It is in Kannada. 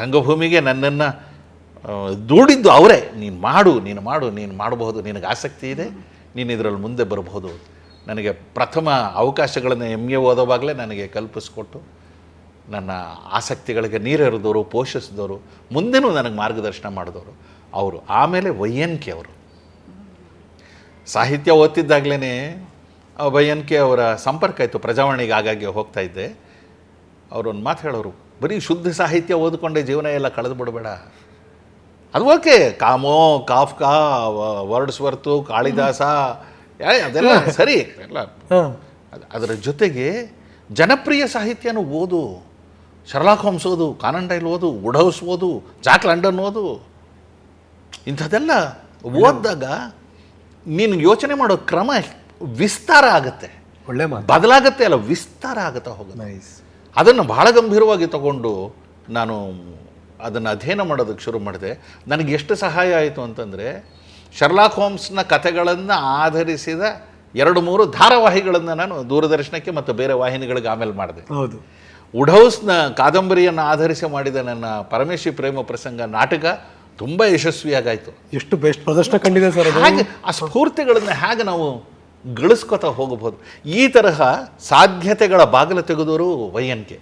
ರಂಗಭೂಮಿಗೆ ನನ್ನನ್ನು ದೂಡಿದ್ದು ಅವರೇ. ನೀನು ಮಾಡು ನೀನು ಮಾಡು, ನೀನು ಮಾಡಬಹುದು, ನಿನಗೆ ಆಸಕ್ತಿ ಇದೆ, ನೀನು ಇದರಲ್ಲಿ ಮುಂದೆ ಬರಬಹುದು. ನನಗೆ ಪ್ರಥಮ ಅವಕಾಶಗಳನ್ನು ಎಂ ಎ ಓದೋವಾಗಲೇ ನನಗೆ ಕಲ್ಪಿಸ್ಕೊಟ್ಟು ನನ್ನ ಆಸಕ್ತಿಗಳಿಗೆ ನೀರೆರೆದವರು ಪೋಷಿಸಿದವರು ಮುಂದೆನೂ ನನಗೆ ಮಾರ್ಗದರ್ಶನ ಮಾಡಿದವರು ಅವರು. ಆಮೇಲೆ ವೈ ಎನ್ ಕೆ ಅವರು. ಸಾಹಿತ್ಯ ಓದ್ತಿದ್ದಾಗಲೇ ವೈಯನ್ಕೆ ಅವರ ಸಂಪರ್ಕ ಇತ್ತು ಪ್ರಜಾವಾಣಿಗೆ ಆಗಾಗ್ಗೆ ಹೋಗ್ತಾ ಇದ್ದೆ. ಅವರು ಒಂದು ಮಾತು ಹೇಳೋರು. ಬರೀ ಶುದ್ಧ ಸಾಹಿತ್ಯ ಓದಿಕೊಂಡೆ ಜೀವನ ಎಲ್ಲ ಕಳೆದು ಬಿಡಬೇಡ. ಅದು okay. Camus Kafka Wordsworth Kalidasa ಅದೆಲ್ಲ ಸರಿ. ಎಲ್ಲ. ಅದರ ಜೊತೆಗೆ ಜನಪ್ರಿಯ ಸಾಹಿತ್ಯನೂ ಓದು. ಶರ್ಲಾಕ್ ಹೋಮ್ಸ್ ಓದು ಕಾನಂಡೈಲ್ ಡೈಲ್ ಓದು ಉಡೌಸ್ ಓದು ಜಾಕ್ ಲಂಡನ್ ಓದು. ಇಂಥದ್ದೆಲ್ಲ ಓದಿದಾಗ ನೀನು ಯೋಚನೆ ಮಾಡೋ ಕ್ರಮ ವಿಸ್ತಾರ ಆಗುತ್ತೆ. ಒಳ್ಳೆ ಬದಲಾಗತ್ತೆ ಅಲ್ಲ ವಿಸ್ತಾರ ಆಗುತ್ತಾ ಹೋಗುತ್ತೆ. ನೈಸ್ ಅದನ್ನು ಬಹಳ ಗಂಭೀರವಾಗಿ ತಗೊಂಡು ನಾನು ಅದನ್ನು ಅಧ್ಯಯನ ಮಾಡೋದಕ್ಕೆ ಶುರು ಮಾಡಿದೆ. ನನಗೆ ಎಷ್ಟು ಸಹಾಯ ಆಯಿತು ಅಂತಂದರೆ ಶರ್ಲಾಕ್ ಹೋಮ್ಸ್ನ ಕಥೆಗಳನ್ನು ಆಧರಿಸಿದ ಎರಡು ಮೂರು ಧಾರಾವಾಹಿಗಳನ್ನು ನಾನು ದೂರದರ್ಶನಕ್ಕೆ ಮತ್ತು ಬೇರೆ ವಾಹಿನಿಗಳಿಗೆ ಆಮೇಲೆ ಮಾಡಿದೆ. ಹೌದು. ವುಡ್ಹೌಸ್ನ ಕಾದಂಬರಿಯನ್ನು ಆಧರಿಸಿ ಮಾಡಿದ ನನ್ನ ಪರಮೇಶಿ ಪ್ರೇಮ ಪ್ರಸಂಗ ನಾಟಕ ತುಂಬ ಯಶಸ್ವಿಯಾಗಾಯಿತು. ಎಷ್ಟು ಬೆಸ್ಟ್ ಪ್ರದರ್ಶನ ಕಂಡಿದೆ ಸರ್ ಅದು. ಹಾಗೆ ಆ ಸ್ಫೂರ್ತಿಗಳನ್ನು ಹೇಗೆ ನಾವು ಗಳಿಸ್ಕೊತಾ ಹೋಗಬಹುದು. ಈ ತರಹ ಸಾಧ್ಯತೆಗಳ ಬಾಗಿಲು ತೆಗೆದವರು ವೈಯನ್ಕೆ